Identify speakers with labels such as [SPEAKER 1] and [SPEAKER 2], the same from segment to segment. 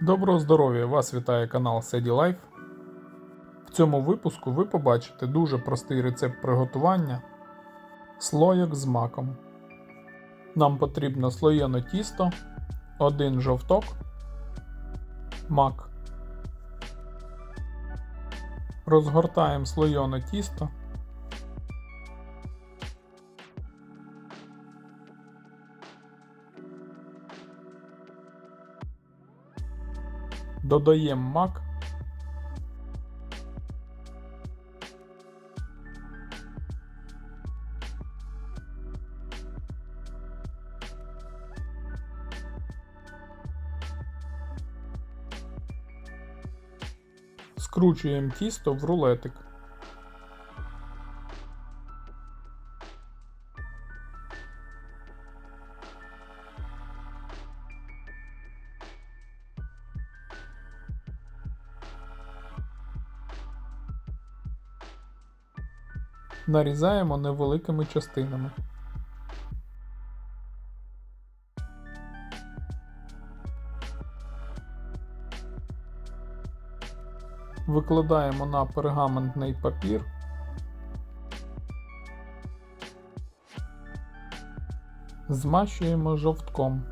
[SPEAKER 1] Доброго здоров'я! Вас вітає канал Sеді Life. В цьому випуску ви побачите дуже простий рецепт приготування слоєк з маком. Нам потрібно слоєне тісто, один жовток, мак. Розгортаємо слоєне тісто. Додаємо мак. Скручуємо тісто в рулетик. Нарізаємо невеликими частинами. Викладаємо на пергаментний папір. Змащуємо жовтком.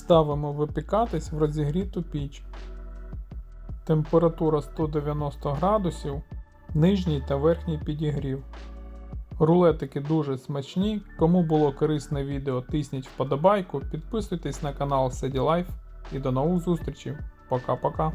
[SPEAKER 1] Ставимо випікатись в розігріту піч. Температура 190 градусів, нижній та верхній підігрів. Рулетики дуже смачні. Кому було корисне відео, тисніть вподобайку, підписуйтесь на канал Sеді Life і до нових зустрічей. Пока-пока.